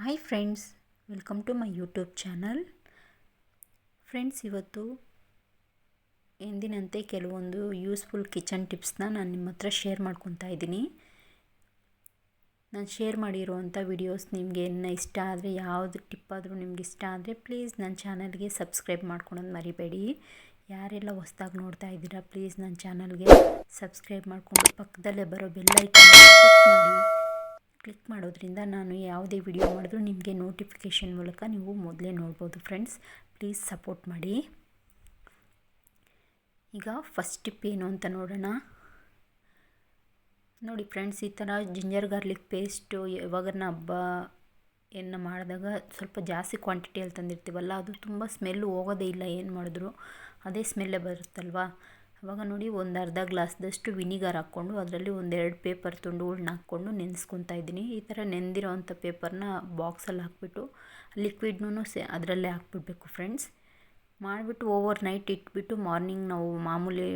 Hi friends welcome to my YouTube channel friends ಇವತ್ತು ಎಂದಿನಂತೆ ಕೆಲವೊಂದು ಯೂಸ್ಫುಲ್ ಕಿಚನ್ ಟಿಪ್ಸ್ನ ನಾನು ನಿಮ್ಮ ಹತ್ರ ಶೇರ್ ಮಾಡ್ಕೊತಾ ಇದ್ದೀನಿ. ನಾನು ಶೇರ್ ಮಾಡಿರುವಂಥ ವಿಡಿಯೋಸ್ ನಿಮಗೆ ಏನು ಇಷ್ಟ ಆದರೆ, ಯಾವುದು ಟಿಪ್ ಆದರೂ ನಿಮ್ಗೆ ಇಷ್ಟ ಆದರೆ ಪ್ಲೀಸ್ ನನ್ನ ಚಾನಲ್ಗೆ ಸಬ್ಸ್ಕ್ರೈಬ್ ಮಾಡ್ಕೊಳೋದು ಮರಿಬೇಡಿ. ಯಾರೆಲ್ಲ ಹೊಸ್ದಾಗಿ ನೋಡ್ತಾ ಇದ್ದೀರಾ ಪ್ಲೀಸ್ ನನ್ನ ಚಾನಲ್ಗೆ ಸಬ್ಸ್ಕ್ರೈಬ್ ಮಾಡಿಕೊಂಡು ಪಕ್ಕದಲ್ಲೇ ಬರೋ ಬೆಲ್ಲೈಕನ್ ಕ್ಲಿಕ್ ಮಾಡಿ. ಕ್ಲಿಕ್ ಮಾಡೋದ್ರಿಂದ ನಾನು ಯಾವುದೇ ವಿಡಿಯೋ ಮಾಡಿದ್ರು ನಿಮಗೆ ನೋಟಿಫಿಕೇಷನ್ ಮೂಲಕ ನೀವು ಮೊದಲೇ ನೋಡ್ಬೋದು ಫ್ರೆಂಡ್ಸ್. ಪ್ಲೀಸ್ ಸಪೋರ್ಟ್ ಮಾಡಿ. ಈಗ ಫಸ್ಟ್ ಟಿಪ್ ಏನು ಅಂತ ನೋಡೋಣ. ನೋಡಿ ಫ್ರೆಂಡ್ಸ್, ಈ ಥರ ಜಿಂಜರ್ ಗಾರ್ಲಿಕ್ ಪೇಸ್ಟು ಯಾವಾಗನ ಹಬ್ಬ ಏನು ಮಾಡಿದಾಗ ಸ್ವಲ್ಪ ಜಾಸ್ತಿ ಕ್ವಾಂಟಿಟಿಯಲ್ಲಿ ತಂದಿರ್ತೀವಲ್ಲ, ಅದು ತುಂಬ ಸ್ಮೆಲ್ಲು ಹೋಗೋದೇ ಇಲ್ಲ, ಏನು ಮಾಡಿದ್ರು. ಅದೇ ಸ್ಮೆಲ್ಲೇ ಬರುತ್ತಲ್ವಾ? ಅವಾಗ ನೋಡಿ ಒಂದು ಅರ್ಧ ಗ್ಲಾಸ್ದಷ್ಟು ವಿನಿಗರ್ ಹಾಕ್ಕೊಂಡು ಅದರಲ್ಲಿ ಒಂದೆರಡು ಪೇಪರ್ ತುಂಡುಗಳ್ನ ಹಾಕ್ಕೊಂಡು ನೆನೆಸ್ಕೊತಾ ಇದ್ದೀನಿ. ಈ ಥರ ನೆಂದಿರೋ ಅಂಥ ಪೇಪರ್ನ ಬಾಕ್ಸಲ್ಲಿ ಹಾಕ್ಬಿಟ್ಟು ಲಿಕ್ವಿಡ್ನೂ ಸೇ, ಅದರಲ್ಲೇ ಹಾಕ್ಬಿಡ್ಬೇಕು ಫ್ರೆಂಡ್ಸ್. ಮಾಡಿಬಿಟ್ಟು ಓವರ್ ನೈಟ್ ಇಟ್ಬಿಟ್ಟು ಮಾರ್ನಿಂಗ್ ನಾವು ಮಾಮೂಲಿ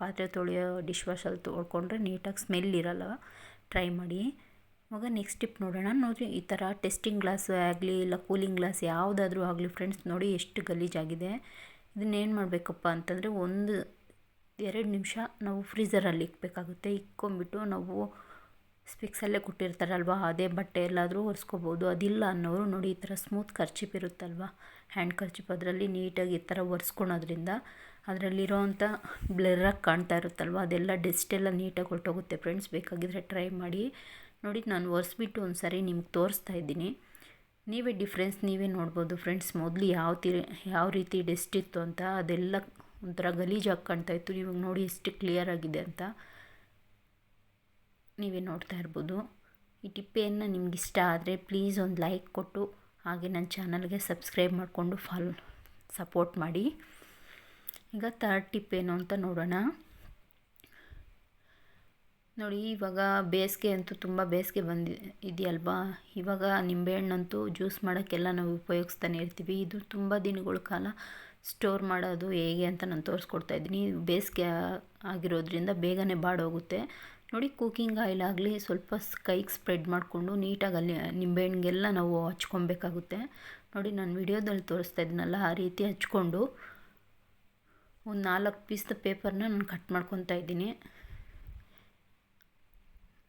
ಪಾತ್ರೆ ತೊಳೆಯೋ ಡಿಶ್ ವಾಶಲ್ಲಿ ತೊಳ್ಕೊಂಡ್ರೆ ನೀಟಾಗಿ ಸ್ಮೆಲ್ ಇರಲ್ಲ. ಟ್ರೈ ಮಾಡಿ. ಇವಾಗ ನೆಕ್ಸ್ಟ್ ಟಿಪ್ ನೋಡೋಣ. ನೋಡಿ ಈ ಥರ ಟೆಸ್ಟಿಂಗ್ ಗ್ಲಾಸ್ ಆಗಲಿ ಇಲ್ಲ ಕೂಲಿಂಗ್ ಗ್ಲಾಸ್ ಯಾವುದಾದ್ರೂ ಆಗಲಿ ಫ್ರೆಂಡ್ಸ್ ನೋಡಿ ಎಷ್ಟು ಗಲೀಜಾಗಿದೆ. ಇದನ್ನೇನು ಮಾಡಬೇಕಪ್ಪ ಅಂತಂದರೆ ಒಂದು ಎರಡು ನಿಮಿಷ ನಾವು ಫ್ರೀಝರಲ್ಲಿ ಇಕ್ಬೇಕಾಗುತ್ತೆ. ಇಕ್ಕೊಂಬಿಟ್ಟು ನಾವು ಸ್ಪಿಕ್ಸಲ್ಲೇ ಕೊಟ್ಟಿರ್ತಾರಲ್ವ, ಅದೇ ಬಟ್ಟೆ ಎಲ್ಲಾದರೂ ಒರೆಸ್ಕೋಬೋದು. ಅದಿಲ್ಲ ಅನ್ನೋರು ನೋಡಿ ಈ ಥರ ಸ್ಮೂತ್ ಖರ್ಚಿಪ್ ಇರುತ್ತಲ್ವ? ಹ್ಯಾಂಡ್ ಖರ್ಚಿಪ್ ಅದರಲ್ಲಿ ನೀಟಾಗಿ ಈ ಥರ ಒರೆಸ್ಕೊಳೋದ್ರಿಂದ ಅದರಲ್ಲಿರೋವಂಥ ಬ್ಲರ್ರಾಗಿ ಕಾಣ್ತಾ ಇರುತ್ತಲ್ವ? ಅದೆಲ್ಲ ಡಸ್ಟೆಲ್ಲ ನೀಟಾಗಿ ಹೊರಟೋಗುತ್ತೆ ಫ್ರೆಂಡ್ಸ್ ಬೇಕಾಗಿದ್ದರೆ ಟ್ರೈ ಮಾಡಿ. ನೋಡಿ, ನಾನು ಒರೆಸ್ಬಿಟ್ಟು ಒಂದು ಸಾರಿ ನಿಮ್ಗೆ ತೋರಿಸ್ತಾ ಇದ್ದೀನಿ. ನೀವೇ ಡಿಫ್ರೆನ್ಸ್ ನೀವೇ ನೋಡ್ಬೋದು ಫ್ರೆಂಡ್ಸ್ ಮೊದಲು ಯಾವ ತಿ ಯಾವ ರೀತಿ ಡೆಸ್ಟ್ ಇತ್ತು ಅಂತ ಅದೆಲ್ಲ ಒಂಥರ ಗಲೀಜಾಗಿ ಕಾಣ್ತಾ ಇತ್ತು. ಇವಾಗ ನೋಡಿ ಎಷ್ಟು ಕ್ಲಿಯರ್ ಆಗಿದೆ ಅಂತ. ನೀವೇ ನೋಡ್ತಾ ಇರ್ಬೋದು. ಈ ಟಿಪ್ಪೆಯನ್ನು ನಿಮ್ಗೆ ಇಷ್ಟ ಆದರೆ ಪ್ಲೀಸ್ ಒಂದು ಲೈಕ್ ಕೊಟ್ಟು, ಹಾಗೆ ನನ್ನ ಚಾನಲ್ಗೆ ಸಬ್ಸ್ಕ್ರೈಬ್ ಮಾಡಿಕೊಂಡು ಫಾಲ್ ಸಪೋರ್ಟ್ ಮಾಡಿ. ಈಗ ಥರ್ಡ್ ಟಿಪ್ ಏನು ಅಂತ ನೋಡೋಣ. ನೋಡಿ, ಇವಾಗ ಬೇಸಿಗೆ ಅಂತೂ ತುಂಬ ಬೇಸಿಗೆ ಬಂದಿ, ಇದೆಯಲ್ವಾ? ಇವಾಗ ನಿಂಬೆಹಣ್ಣಂತೂ ಜ್ಯೂಸ್ ಮಾಡೋಕ್ಕೆಲ್ಲ ನಾವು ಉಪಯೋಗಿಸ್ತಾನೆ ಇರ್ತೀವಿ. ಇದು ತುಂಬ ದಿನಗಳ ಕಾಲ ಸ್ಟೋರ್ ಮಾಡೋದು ಹೇಗೆ ಅಂತ ನಾನು ತೋರಿಸ್ಕೊಡ್ತಾ ಇದ್ದೀನಿ. ಬೇಸಿಗೆ ಆಗಿರೋದ್ರಿಂದ ಬೇಗನೆ ಬಾಡೋಗುತ್ತೆ. ನೋಡಿ ಕುಕಿಂಗ್ ಆಯಿಲ್ ಆಗಲಿ, ಸ್ವಲ್ಪ ಕೈಗೆ ಸ್ಪ್ರೆಡ್ ಮಾಡಿಕೊಂಡು ನೀಟಾಗಿ ಅಲ್ಲಿ ನಿಂಬೆಹಣ್ಣಿಗೆಲ್ಲ ನಾವು ಹಚ್ಕೊಬೇಕಾಗುತ್ತೆ. ನೋಡಿ, ನಾನು ವಿಡಿಯೋದಲ್ಲಿ ತೋರಿಸ್ತಾ ಇದ್ದೀನಲ್ಲ, ಆ ರೀತಿ ಹಚ್ಕೊಂಡು ಒಂದು ನಾಲ್ಕು ಪೀಸ್ದ ಪೇಪರ್ನ ನಾನು ಕಟ್ ಮಾಡ್ಕೊತಾ ಇದ್ದೀನಿ.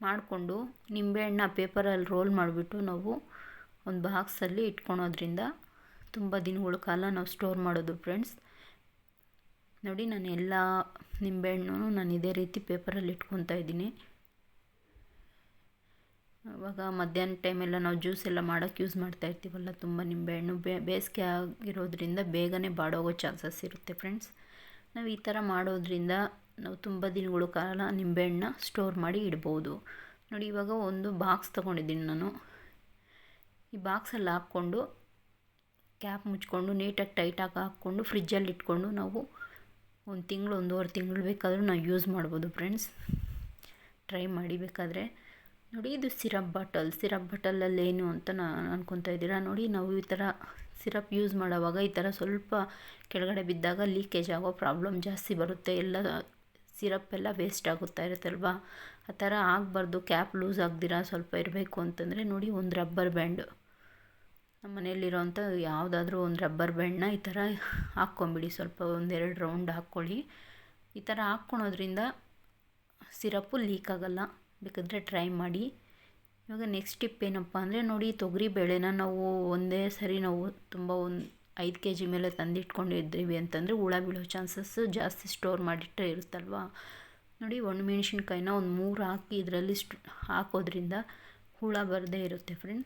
ಮಾಡಿಕೊಂಡು ನಿಂಬೆಹಣ್ಣ ಪೇಪರಲ್ಲಿ ರೋಲ್ ಮಾಡಿಬಿಟ್ಟು ನಾವು ಒಂದು ಬಾಕ್ಸಲ್ಲಿ ಇಟ್ಕೊಳೋದ್ರಿಂದ ತುಂಬ ದಿನಗಳ ಕಾಲ ನಾವು ಸ್ಟೋರ್ ಮಾಡೋದು ಫ್ರೆಂಡ್ಸ್. ನೋಡಿ ನಾನು ಎಲ್ಲ ನಿಂಬೆಹಣ್ಣು ನಾನು ಇದೇ ರೀತಿ ಪೇಪರಲ್ಲಿ ಇಟ್ಕೊತಾ ಇದ್ದೀನಿ. ಆವಾಗ ಮಧ್ಯಾಹ್ನ ಟೈಮೆಲ್ಲ ನಾವು ಜ್ಯೂಸ್ ಎಲ್ಲ ಮಾಡೋಕ್ಕೆ ಯೂಸ್ ಮಾಡ್ತಾ ಇರ್ತೀವಲ್ಲ, ತುಂಬ ನಿಂಬೆಹಣ್ಣು ಬೇಸಿಗೆ ಆಗಿರೋದ್ರಿಂದ ಬೇಗನೆ ಬಾಡೋಗೋ ಚಾನ್ಸಸ್ ಇರುತ್ತೆ ಫ್ರೆಂಡ್ಸ್. ನಾವು ಈ ಥರ ಮಾಡೋದ್ರಿಂದ ನಾವು ತುಂಬ ದಿನಗಳ ಕಾಲ ನಿಂಬೆಹಣ್ಣನ್ನ ಸ್ಟೋರ್ ಮಾಡಿ ಇಡ್ಬೋದು. ನೋಡಿ ಇವಾಗ ಒಂದು ಬಾಕ್ಸ್ ತೊಗೊಂಡಿದ್ದೀನಿ ನಾನು. ಈ ಬಾಕ್ಸಲ್ಲಿ ಹಾಕ್ಕೊಂಡು ಕ್ಯಾಪ್ ಮುಚ್ಕೊಂಡು ನೀಟಾಗಿ ಟೈಟಾಗಿ ಹಾಕ್ಕೊಂಡು ಫ್ರಿಜ್ಜಲ್ಲಿ ಇಟ್ಕೊಂಡು ನಾವು ಒಂದು ತಿಂಗಳು, ಒಂದೂವರೆ ತಿಂಗಳು ಬೇಕಾದರೂ ನಾವು ಯೂಸ್ ಮಾಡ್ಬೋದು ಫ್ರೆಂಡ್ಸ್. ಟ್ರೈ ಮಾಡಿ ಬೇಕಾದರೆ. ನೋಡಿ, ಇದು ಸಿರಪ್ ಬಾಟಲ್. ಸಿರಪ್ ಬಾಟಲಲ್ಲಿ ಏನು ಅಂತ ನಾನು ಅನ್ಕೊತಾ ಇದ್ದೀರಾ? ನೋಡಿ, ನಾವು ಈ ಥರ ಸಿರಪ್ ಯೂಸ್ ಮಾಡೋವಾಗ ಈ ಥರ ಸ್ವಲ್ಪ ಕೆಳಗಡೆ ಬಿದ್ದಾಗ ಲೀಕೇಜ್ ಆಗೋ ಪ್ರಾಬ್ಲಮ್ ಜಾಸ್ತಿ ಬರುತ್ತೆ. ಎಲ್ಲ ಸಿರಪ್ ಎಲ್ಲ ವೇಸ್ಟ್ ಆಗುತ್ತಾ ಇರುತ್ತಲ್ವಾ? ಆ ಥರ ಆಗಬಾರ್ದು. ಕ್ಯಾಪ್ ಲೂಸ್ ಆಗದಿರ? ಸ್ವಲ್ಪ ಇರಬೇಕು ಅಂತಂದರೆ ನೋಡಿ, ಒಂದು ರಬ್ಬರ್ ಬ್ಯಾಂಡ್. ನಮ್ಮ ಮನೆಯಲ್ಲಿರೋವಂಥ ಯಾವುದಾದ್ರೂ ಒಂದು ರಬ್ಬರ್ ಬ್ಯಾಂಡ್ನ ಈ ಥರ ಹಾಕ್ಕೊಂಬಿಡಿ. ಸ್ವಲ್ಪ ಒಂದೆರಡು ರೌಂಡ್ ಹಾಕ್ಕೊಳ್ಳಿ. ಈ ಥರ ಹಾಕ್ಕೊಳೋದ್ರಿಂದ ಸಿರಪ್ಪು ಲೀಕ್ ಆಗೋಲ್ಲ. ಬೇಕಾದರೆ ಟ್ರೈ ಮಾಡಿ. ಇವಾಗ ನೆಕ್ಸ್ಟ್ ಟಿಪ್ ಏನಪ್ಪ ಅಂದರೆ ನೋಡಿ ತೊಗರಿ ಬೇಳೆನ ನಾವು ಒಂದೇ ಸರಿ ನಾವು ತುಂಬ ಒಂದು ಐದು ಕೆ ಜಿ ಮೇಲೆ ತಂದಿಟ್ಕೊಂಡಿದ್ದೀವಿ ಅಂತಂದರೆ ಹುಳ ಬೀಳೋ ಚಾನ್ಸಸ್ಸು ಜಾಸ್ತಿ ಸ್ಟೋರ್ ಮಾಡಿಟ್ಟರೆ ಇರುತ್ತಲ್ವ? ನೋಡಿ ಒಣಮೆಣ್ಸಿನ್ಕಾಯಿನ ಒಂದು ಮೂರು ಹಾಕಿ ಇದರಲ್ಲಿ ಸ್ಟು ಹಾಕೋದ್ರಿಂದ ಹುಳ ಬರದೇ ಇರುತ್ತೆ ಫ್ರೆಂಡ್.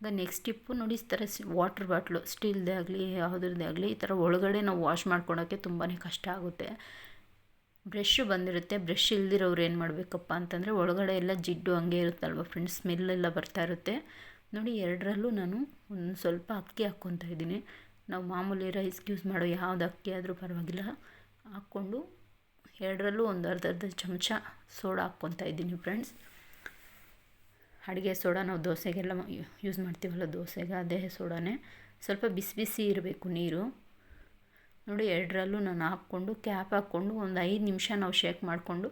ಈಗ ನೆಕ್ಸ್ಟ್ ಟಿಪ್ಪು ನೋಡಿ ಈ ಥರ ವಾಟ್ರ್ ಬಾಟ್ಲು ಸ್ಟೀಲ್ದೇ ಆಗಲಿ, ಯಾವುದ್ರದ್ದೇ ಆಗಲಿ ಈ ಥರ ಒಳಗಡೆ ನಾವು ವಾಶ್ ಮಾಡ್ಕೊಳೋಕ್ಕೆ ತುಂಬಾ ಕಷ್ಟ ಆಗುತ್ತೆ. ಬ್ರಷ್ಷು ಬಂದಿರುತ್ತೆ ಬ್ರಷ್ ಇಲ್ದಿರೋರು ಏನು ಮಾಡಬೇಕಪ್ಪ ಅಂತಂದರೆ ಒಳಗಡೆ ಎಲ್ಲ ಜಿಡ್ಡು ಹಂಗೆ ಇರುತ್ತಲ್ವ ಫ್ರೆಂಡ್ಸ್ ಸ್ಮೆಲ್ಲೆಲ್ಲ ಬರ್ತಾ ಇರುತ್ತೆ. ನೋಡಿ ಎರಡರಲ್ಲೂ ನಾನು ಒಂದು ಸ್ವಲ್ಪ ಅಕ್ಕಿ ಹಾಕ್ಕೊತಾ ಇದ್ದೀನಿ. ನಾವು ಮಾಮೂಲಿ ರೈಸ್ ಯೂಸ್ ಮಾಡೋ ಯಾವ್ದು ಅಕ್ಕಿ ಆದರೂ ಪರವಾಗಿಲ್ಲ. ಹಾಕ್ಕೊಂಡು ಎರಡರಲ್ಲೂ ಒಂದು ಅರ್ಧ ಅರ್ಧ ಚಮಚ ಸೋಡಾ ಹಾಕ್ಕೊತಾ ಇದ್ದೀನಿ ಫ್ರೆಂಡ್ಸ್ ಅಡುಗೆ ಸೋಡಾ ನಾವು ದೋಸೆಗೆಲ್ಲ ಯೂಸ್ ಮಾಡ್ತೀವಲ್ಲ ದೋಸೆಗೆ, ಅದೇ ಸೋಡಾನೇ. ಸ್ವಲ್ಪ ಬಿಸಿ ಬಿಸಿ ಇರಬೇಕು ನೀರು. ನೋಡಿ ಎರಡರಲ್ಲೂ ನಾನು ಹಾಕ್ಕೊಂಡು ಕ್ಯಾಪ್ ಹಾಕ್ಕೊಂಡು ಒಂದು ಐದು ನಿಮಿಷ ನಾವು ಶೇಕ್ ಮಾಡಿಕೊಂಡು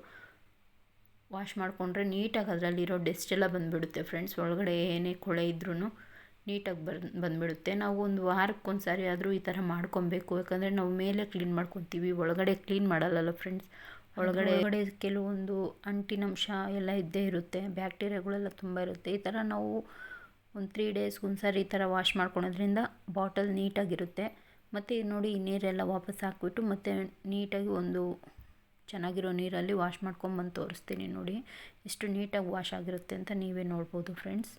ವಾಶ್ ಮಾಡಿಕೊಂಡ್ರೆ ನೀಟಾಗಿ ಅದರಲ್ಲಿರೋ ಡೆಸ್ಟ್ ಎಲ್ಲ ಬಂದುಬಿಡುತ್ತೆ ಫ್ರೆಂಡ್ಸ್ ಒಳಗಡೆ ಏನೇ ಕೊಳೆ ಇದ್ರೂ ನೀಟಾಗಿ ಬರ್ ಬಂದುಬಿಡುತ್ತೆ. ನಾವು ಒಂದು ವಾರಕ್ಕೊಂದು ಸಾರಿ ಆದರೂ ಈ ಥರ ಮಾಡ್ಕೊಬೇಕು. ಯಾಕಂದರೆ ನಾವು ಮೇಲೆ ಕ್ಲೀನ್ ಮಾಡ್ಕೊತೀವಿ, ಒಳಗಡೆ ಕ್ಲೀನ್ ಮಾಡಲ್ಲಲ್ಲ ಫ್ರೆಂಡ್ಸ್ ಒಳಗಡೆ ಒಳಗಡೆ ಕೆಲವೊಂದು ಅಂಟಿನಂಶ ಎಲ್ಲ ಇದ್ದೇ ಇರುತ್ತೆ. ಬ್ಯಾಕ್ಟೀರಿಯಾಗಳೆಲ್ಲ ತುಂಬ ಇರುತ್ತೆ. ಈ ಥರ ನಾವು ಒಂದು ತ್ರೀ ಡೇಸ್ಗೆ ಒಂದ್ಸರಿ ಸಾರಿ ಈ ಥರ ವಾಶ್ ಮಾಡ್ಕೊಳೋದ್ರಿಂದ ಬಾಟಲ್ ನೀಟಾಗಿರುತ್ತೆ. ಮತ್ತು ನೋಡಿ ಈ ನೀರೆಲ್ಲ ವಾಪಸ್ ಹಾಕ್ಬಿಟ್ಟು ಮತ್ತು ನೀಟಾಗಿ ಒಂದು ಚೆನ್ನಾಗಿರೋ ನೀರಲ್ಲಿ ವಾಶ್ ಮಾಡ್ಕೊಂಬಂದು ತೋರಿಸ್ತೀನಿ ನೋಡಿ. ಎಷ್ಟು ನೀಟಾಗಿ ವಾಶ್ ಆಗಿರುತ್ತೆ ಅಂತ ನೀವೇ ನೋಡ್ಬೋದು ಫ್ರೆಂಡ್ಸ್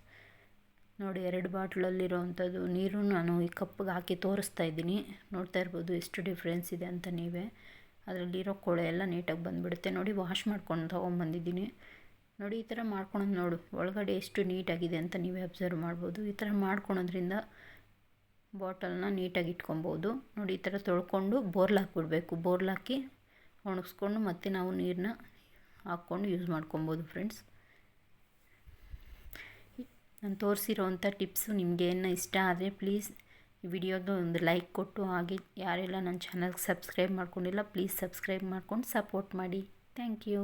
ನೋಡಿ ಎರಡು ಬಾಟ್ಲಲ್ಲಿರೋ ಅಂಥದ್ದು ನೀರು ನಾನು ಈ ಕಪ್ಪಿಗೆ ಹಾಕಿ ತೋರಿಸ್ತಾ ಇದ್ದೀನಿ. ನೋಡ್ತಾ ಇರ್ಬೋದು ಎಷ್ಟು ಡಿಫ್ರೆನ್ಸ್ ಇದೆ ಅಂತ ನೀವೇ. ಅದರಲ್ಲಿರೋ ಕೊಳೆ ಎಲ್ಲ ನೀಟಾಗಿ ಬಂದುಬಿಡುತ್ತೆ. ನೋಡಿ ವಾಶ್ ಮಾಡ್ಕೊಂಡು ತೊಗೊಂಬಂದಿದ್ದೀನಿ. ನೋಡಿ, ಈ ಥರ ಮಾಡ್ಕೊಳೋದು ನೋಡು. ಒಳಗಡೆ ಎಷ್ಟು ನೀಟಾಗಿದೆ ಅಂತ ನೀವೇ ಅಬ್ಸರ್ವ್ ಮಾಡ್ಬೋದು. ಈ ಥರ ಮಾಡ್ಕೊಳೋದ್ರಿಂದ ಬಾಟಲ್ನ ನೀಟಾಗಿ ಇಟ್ಕೊಬೋದು. ನೋಡಿ, ಈ ಥರ ತೊಳ್ಕೊಂಡು ಬೋರ್ಲ್ ಹಾಕ್ಬಿಡ್ಬೇಕು. ಬೋರ್ಲ್ ಹಾಕಿ ಒಣಗಿಸ್ಕೊಂಡು ಮತ್ತೆ ನಾವು ನೀರನ್ನ ಹಾಕ್ಕೊಂಡು ಯೂಸ್ ಮಾಡ್ಕೊಬೋದು ಫ್ರೆಂಡ್ಸ್ ನಾನು ತೋರಿಸಿರೋವಂಥ ಟಿಪ್ಸು ನಿಮಗೆ ಏನೋ ಇಷ್ಟ ಆದರೆ ಪ್ಲೀಸ್ ವಿಡಿಯೋಗೆ ಒಂದು ಲೈಕ್ ಕೊಟ್ಟು ಹಾಗೆ ಯಾರೆಲ್ಲ ನನ್ನ ಚಾನಲ್ಗೆ ಸಬ್ಸ್ಕ್ರೈಬ್ ಮಾಡ್ಕೊಂಡಿಲ್ಲ ಪ್ಲೀಸ್ ಸಬ್ಸ್ಕ್ರೈಬ್ ಮಾಡ್ಕೊಂಡು ಸಪೋರ್ಟ್ ಮಾಡಿ. Thank you